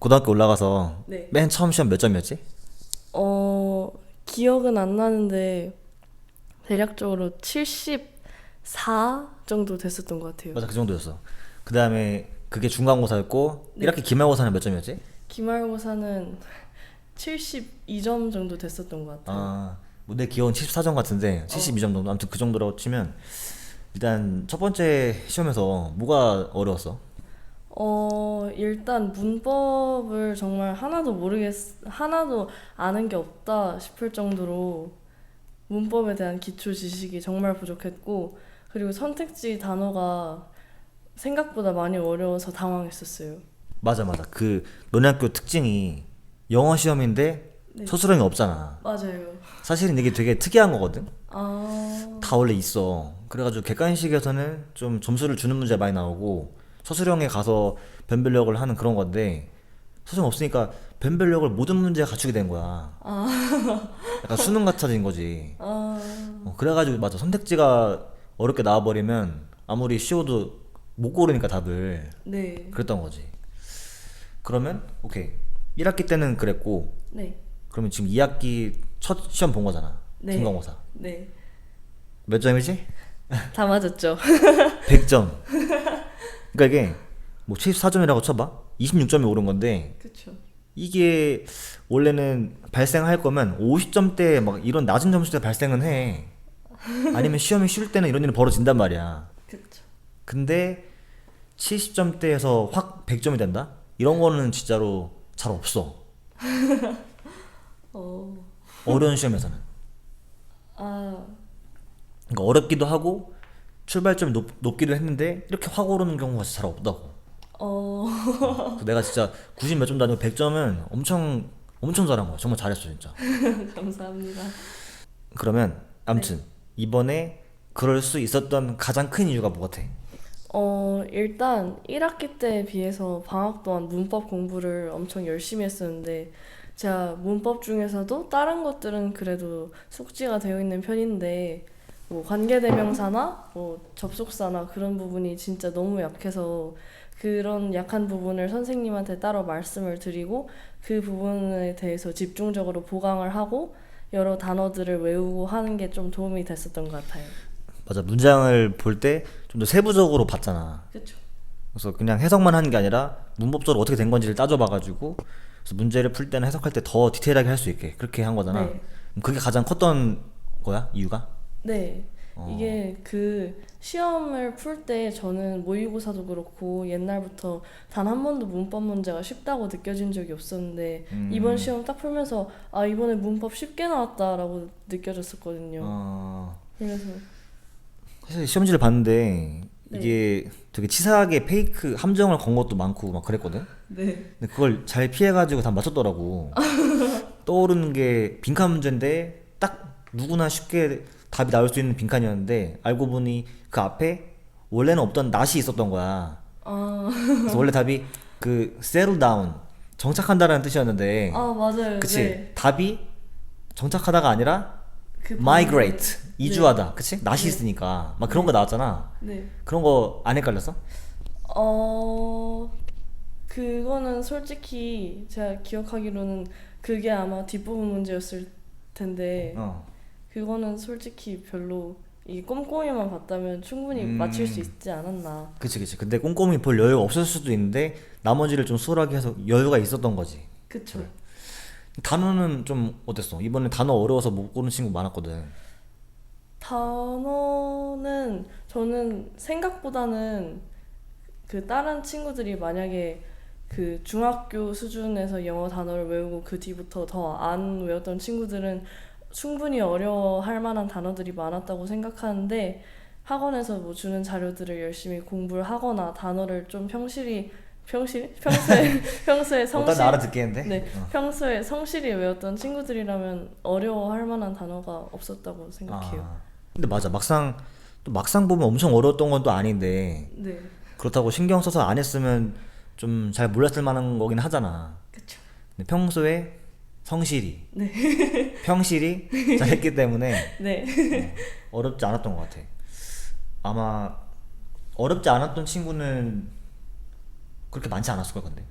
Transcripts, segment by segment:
고등학교 올라가서 네. 맨 처음 시험 몇 점이었지? 어, 기억은 안 나는데 대략적으로 74 정도 됐었던 것 같아요. 맞아 그 정도였어. 그 다음에 그게 중간고사였고 네. 1학기 기말고사는 몇 점이었지? 기말고사는 72점 정도 됐었던 것 같아요. 아, 뭐 내 기억은 74점 같은데 72점 정도. 아무튼 그 정도라고 치면 일단 첫 번째 시험에서 뭐가 어려웠어? 어, 일단 문법을 정말 하나도 모르겠, 하나도 아는 게 없다 싶을 정도로 문법에 대한 기초 지식이 정말 부족했고, 그리고 선택지 단어가 생각보다 많이 어려워서 당황했었어요. 맞아 맞아. 그 너네 학교 특징이 영어 시험인데 네. 서술형이 없잖아. 맞아요. 사실은 이게 되게 특이한 거거든. 아, 다 원래 있어. 그래가지고 객관식에서는 좀 점수를 주는 문제 많이 나오고 서술형에 가서 변별력을 하는 그런 건데 서술형 없으니까 변별력을 모든 문제에 갖추게 된 거야. 약간 수능 같아진 거지. 아, 어, 그래가지고 맞아 선택지가 어렵게 나와버리면 아무리 쉬워도 못 고르니까 답을 네. 그랬던 거지. 그러면 오케이 1학기 때는 그랬고 네. 그러면 지금 2학기 첫 시험 본 거잖아. 네. 중간고사 네. 몇 점이지? 다 맞았죠. 100점. 그러니까 이게 뭐 74점이라고 쳐봐. 26점이 오른 건데 그쵸. 이게 원래는 발생할 거면 50점대 막 이런 낮은 점수대 발생은 해. 아니면 시험이 쉴 때는 이런 일이 벌어진단 말이야. 그쵸. 근데 70점대에서 확 100점이 된다? 이런 거는 진짜로 잘 없어. 어, 어려운 시험에서는. 아, 그러니까 어렵기도 하고 출발점이 높, 높기도 했는데 이렇게 확 오르는 경우가 진짜 잘 없다고. 어, 그 내가 진짜 90 몇 점도 아니고 100점은 엄청 엄청 잘한 거야. 정말 잘했어 진짜. 감사합니다. 그러면 아무튼 이번에 그럴 수 있었던 가장 큰 이유가 뭐 같아? 어, 일단 1학기 때에 비해서 방학 동안 문법 공부를 엄청 열심히 했었는데 제가 문법 중에서도 다른 것들은 그래도 숙지가 되어 있는 편인데 뭐 관계대명사나 뭐 접속사나 그런 부분이 진짜 너무 약해서 그런 약한 부분을 선생님한테 따로 말씀을 드리고 그 부분에 대해서 집중적으로 보강을 하고 여러 단어들을 외우고 하는 게 좀 도움이 됐었던 것 같아요. 맞아 문장을 볼 때 좀 더 세부적으로 봤잖아. 그렇죠. 그래서 그냥 해석만 하는 게 아니라 문법적으로 어떻게 된 건지를 따져봐가지고 그래서 문제를 풀 때는 해석할 때 더 디테일하게 할 수 있게 그렇게 한 거잖아. 네. 그게 가장 컸던 거야 이유가? 네. 어. 이게 그 시험을 풀 때 저는 모의고사도 그렇고 옛날부터 단 한 번도 문법 문제가 쉽다고 느껴진 적이 없었는데 음. 이번 시험 딱 풀면서 아 이번에 문법 쉽게 나왔다라고 느껴졌었거든요. 어, 그래서 사실 시험지를 봤는데 네. 이게 되게 치사하게 페이크 함정을 건 것도 많고 막 그랬거든. 네. 근데 그걸 잘 피해가지고 다 맞췄더라고. 떠오르는 게 빈칸 문제인데 딱 누구나 쉽게 답이 나올 수 있는 빈칸이었는데 알고 보니 그 앞에 원래는 없던 not이 있었던 거야. 아, 그래서 원래 답이 그 settle down 정착한다라는 뜻이었는데 아 맞아요. 그치 네. 답이 정착하다가 아니라 그 migrate 방금- 이주하다 그치 not이 네. 있으니까 막 그런 거 나왔잖아 네. 그런 거 안 헷갈렸어? 어 그거는 솔직히 제가 기억하기로는 그게 아마 뒷부분 문제였을 텐데 어 그거는 솔직히 별로 이 꼼꼼히만 봤다면 충분히 음. 맞힐 수 있지 않았나. 그치 그치 근데 꼼꼼히 볼 여유가 없을 수도 있는데 나머지를 좀 수월하게 해서 여유가 있었던 거지 그쵸. 단어는 좀 어땠어? 이번에 단어 어려워서 못 고른 친구 많았거든 단어는 저는 생각보다는 그 다른 친구들이 만약에 그 중학교 수준에서 영어 단어를 외우고 그 뒤부터 더 안 외웠던 친구들은 충분히 어려워할 만한 단어들이 많았다고 생각하는데 학원에서 뭐 주는 자료들을 열심히 공부를 하거나 단어를 좀 평실히 평실 평소에 평소에 어, 성실 난 알아듣겠는데? 네, 어. 평소에 성실히 외웠던 친구들이라면 어려워할 만한 단어가 없었다고 생각해요. 아, 근데 맞아 막상 또 막상 보면 엄청 어려웠던 건 또 아닌데 네, 그렇다고 신경 써서 안 했으면 좀 잘 몰랐을 만한 거긴 하잖아. 근데 평소에 성실히 네. 평실히 잘했기 때문에 네. 어렵지 않았던 것 같아 아마 어렵지 않았던 친구는 그렇게 많지 않았을 걸 건데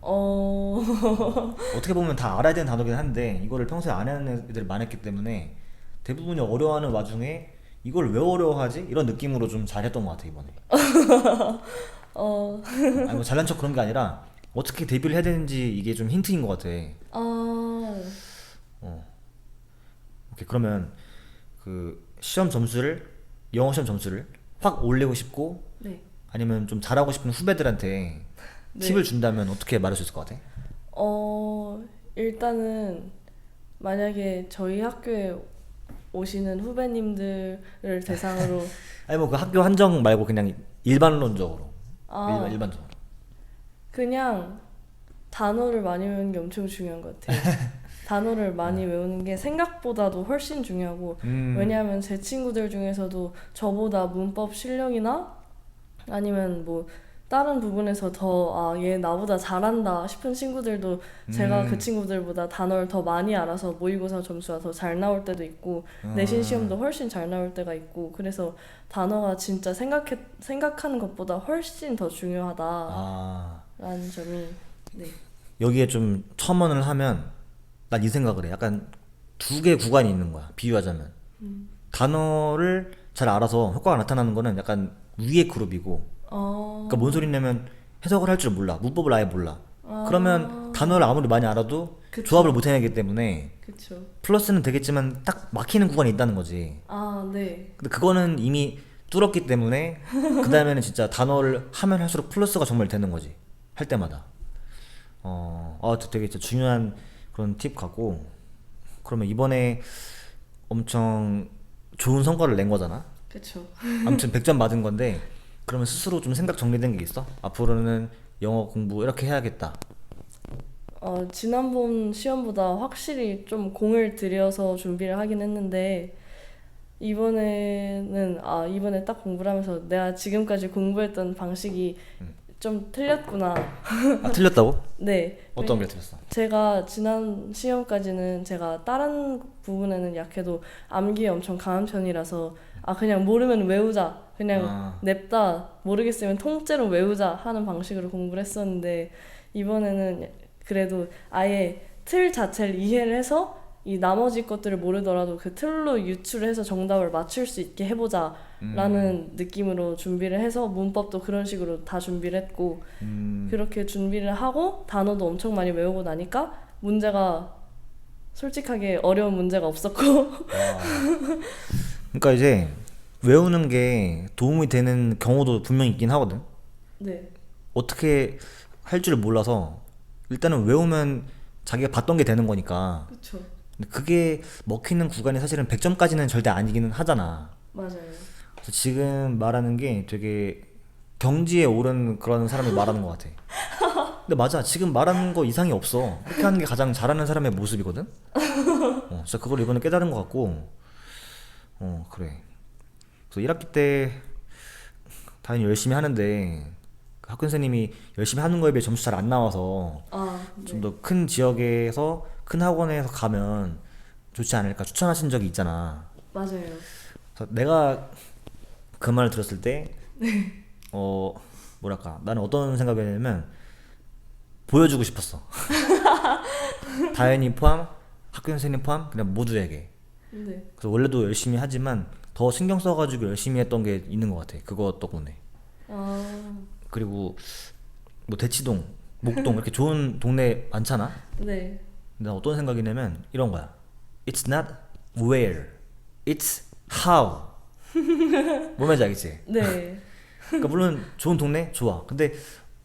어, 어떻게 보면 다 알아야 되는 단어긴 한데 이거를 평소에 안 하는 애들이 많았기 때문에 대부분이 어려워하는 와중에 이걸 왜 어려워하지? 이런 느낌으로 좀 잘했던 것 같아 이번에. 어, 아니 뭐 잘난 척 그런 게 아니라 어떻게 데뷔를 해야 되는지 이게 좀 힌트인 것 같아. 아, 오케이 그러면 그 시험 점수를 영어 시험 점수를 확 올리고 싶고 네. 아니면 좀 잘하고 싶은 후배들한테 네. 팁을 준다면 어떻게 말할 수 있을 것 같아? 어, 일단은 만약에 저희 학교에 오시는 후배님들을 대상으로 아니 뭐 그 학교 한정 말고 그냥 일반론적으로 아. 일반, 일반적으로 그냥 단어를 많이 외우는 게 엄청 중요한 것 같아요. 단어를 많이 외우는 게 생각보다도 훨씬 중요하고 음. 왜냐하면 제 친구들 중에서도 저보다 문법 실력이나 아니면 뭐 다른 부분에서 더 아 얘 나보다 잘한다 싶은 친구들도 제가 음. 그 친구들보다 단어를 더 많이 알아서 모의고사 점수가 더 잘 나올 때도 있고 아. 내신 시험도 훨씬 잘 나올 때가 있고 그래서 단어가 진짜 생각해 생각하는 것보다 훨씬 더 중요하다라는 아 점이 네. 여기에 좀 첨언을 하면 난 이 생각을 해. 약간 두 개 구간이 있는 거야 비유하자면. 단어를 잘 알아서 효과가 나타나는 거는 약간 위의 그룹이고. 어, 그러니까 뭔 소리냐면 해석을 할 줄 몰라. 문법을 아예 몰라. 그러면 단어를 아무리 많이 알아도 그쵸. 조합을 못 해내기 때문에 그쵸. 플러스는 되겠지만 딱 막히는 구간이 있다는 거지. 아, 네. 근데 그거는 이미 뚫었기 때문에 그 다음에는 진짜 단어를 하면 할수록 플러스가 정말 되는 거지. 할 때마다. 어, 아, 되게 진짜 중요한 그런 팁 같고 그러면 이번에 엄청 좋은 성과를 낸 거잖아 그쵸. 아무튼 100점 맞은 건데 그러면 스스로 좀 생각 정리된 게 있어? 앞으로는 영어 공부 이렇게 해야겠다 어, 지난번 시험보다 확실히 좀 공을 들여서 준비를 하긴 했는데 이번에는 아 이번에 딱 공부를 하면서 내가 지금까지 공부했던 방식이 좀 틀렸구나. 아 틀렸다고? 네. 어떤 게 틀렸어? 제가 지난 시험까지는 제가 다른 부분에는 약해도 암기에 엄청 강한 편이라서 아 그냥 모르면 외우자 그냥 아. 냅다 모르겠으면 통째로 외우자 하는 방식으로 공부를 했었는데 이번에는 그래도 아예 틀 자체를 이해를 해서 이 나머지 것들을 모르더라도 그 틀로 유출을 해서 정답을 맞출 수 있게 해보자 라는 느낌으로 준비를 해서 문법도 그런 식으로 다 준비를 했고 음, 그렇게 준비를 하고 단어도 엄청 많이 외우고 나니까 문제가 솔직하게 어려운 문제가 없었고 그러니까 이제 외우는 게 도움이 되는 경우도 분명히 있긴 하거든. 네. 어떻게 할줄 몰라서 일단은 외우면 자기가 봤던 게 되는 거니까. 그쵸 근데 그게 먹히는 구간이 사실은 100점까지는 절대 아니기는 하잖아. 맞아요. 그래서 지금 말하는 게 되게 경지에 오른 그런 사람이 말하는 것 같아. 근데 맞아. 지금 말하는 거 이상이 없어. 그렇게 하는 게 가장 잘하는 사람의 모습이거든? 어, 진짜 그걸 이번에 깨달은 것 같고. 어 그래. 그래서 1학기 때 당연히 열심히 하는데 그 학교 선생님이 열심히 하는 거에 비해 점수 잘 안 나와서 아좀 네. 더큰 지역에서 큰 학원에서 가면 좋지 않을까 추천하신 적이 있잖아. 맞아요 그래서 내가 그 말을 들었을 때, 어 뭐랄까 나는 어떤 생각이었냐면 보여주고 싶었어. 다현이 포함, 학교 선생님 포함, 그냥 모두에게. 네 그래서 원래도 열심히 하지만 더 신경 써가지고 열심히 했던 게 있는 것 같아. 그거 덕분에. 아, 그리고 뭐 대치동, 목동 이렇게 좋은 동네 많잖아. 네. 난 어떤 생각이냐면 이런 거야. It's not where, it's how. 뭔 말인지 알겠지? 네. 그러니까 물론 좋은 동네 좋아. 근데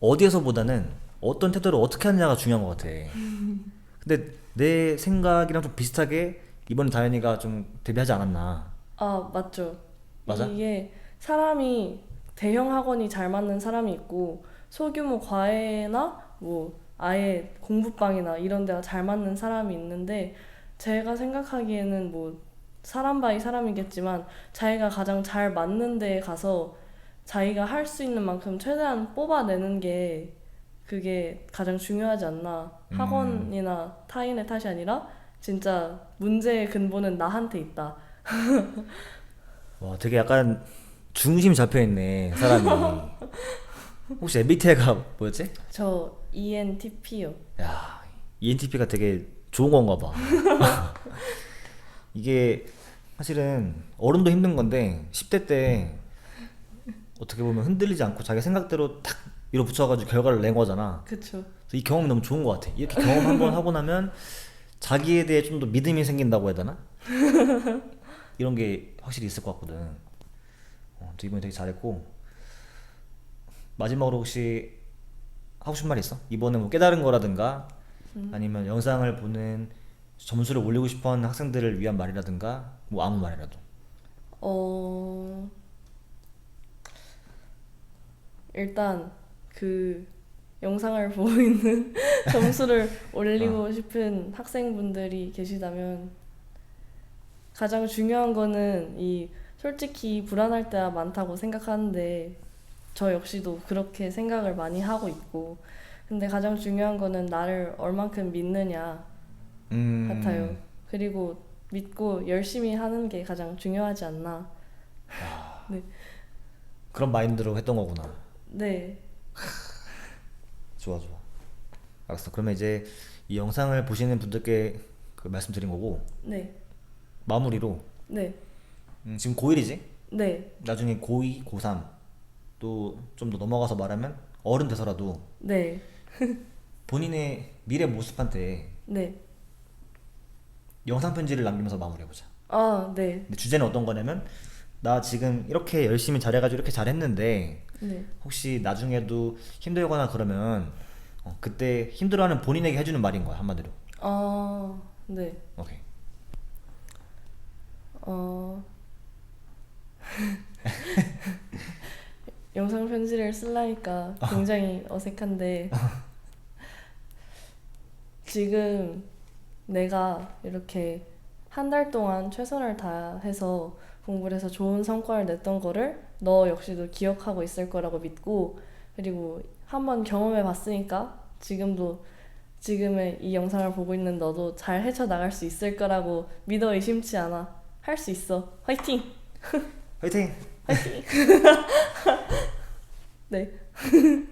어디에서보다는 어떤 태도를 어떻게 하느냐가 중요한 것 같아. 근데 내 생각이랑 좀 비슷하게 이번에 다현이가 좀 데뷔하지 않았나. 아, 맞죠. 맞아? 이게 사람이 대형 학원이 잘 맞는 사람이 있고 소규모 과외나 뭐 아예 공부방이나 이런 데가 잘 맞는 사람이 있는데 제가 생각하기에는 뭐 사람 바이 사람이겠지만 자기가 가장 잘 맞는 데에 가서 자기가 할 수 있는 만큼 최대한 뽑아내는 게 그게 가장 중요하지 않나. 학원이나 타인의 탓이 아니라 진짜 문제의 근본은 나한테 있다. 와, 되게 약간 중심이 잡혀 있네, 사람이. 혹시 MBTI가 뭐였지? 저 ENTP요. 야, ENTP가 되게 좋은 건가 봐. 이게 사실은 어른도 힘든 건데 10대 때 어떻게 보면 흔들리지 않고 자기 생각대로 탁 밀어붙여가지고 결과를 낸 거잖아. 그래서 이 경험이 너무 좋은 것 같아. 이렇게 경험 한 번 하고 나면 자기에 대해 좀 더 믿음이 생긴다고 해야 되나? 이런 게 확실히 있을 것 같거든. 어, 또 이번에 되게 잘했고 마지막으로 혹시 하고 싶은 말 있어? 이번에 뭐 깨달은 거라든가 아니면 영상을 보는 점수를 올리고 싶어하는 학생들을 위한 말이라든가 뭐 아무 말이라도. 어, 일단 그 영상을 보고 있는 점수를 올리고 싶은 학생분들이 계시다면 가장 중요한 거는 이 솔직히 불안할 때가 많다고 생각하는데 저 역시도 그렇게 생각을 많이 하고 있고 근데 가장 중요한 거는 나를 얼만큼 믿느냐 음, 같아요. 그리고 믿고 열심히 하는 게 가장 중요하지 않나. 그런 마인드로 했던 거구나. 네, 좋아 좋아. 알았어. 그러면 이제 이 영상을 보시는 분들께 그 말씀드린 거고 네, 마무리로 네, 음, 지금 고1이지? 네, 나중에 고2, 고3 또 좀 더 넘어가서 말하면 어른 돼서라도 네, 본인의 미래 모습한테 네. 영상 편지를 남기면서 마무리해보자. 아, 네, 근데 주제는 어떤 거냐면 나 지금 이렇게 열심히 잘해가지고 이렇게 잘했는데 네. 혹시 나중에도 힘들거나 그러면 어, 그때 힘들어하는 본인에게 해주는 말인 거야 한마디로. 아, 네. 오케이. 어. 영상 편지를 쓰려니까 굉장히 어색한데 지금 내가 이렇게 한 달 동안 최선을 다해서 공부를 해서 좋은 성과를 냈던 거를 너 역시도 기억하고 있을 거라고 믿고 그리고 한번 경험해 봤으니까 지금도 지금의 이 영상을 보고 있는 너도 잘 헤쳐나갈 수 있을 거라고 믿어 의심치 않아. 할 수 있어. 화이팅! 화이팅! 화이팅! 네.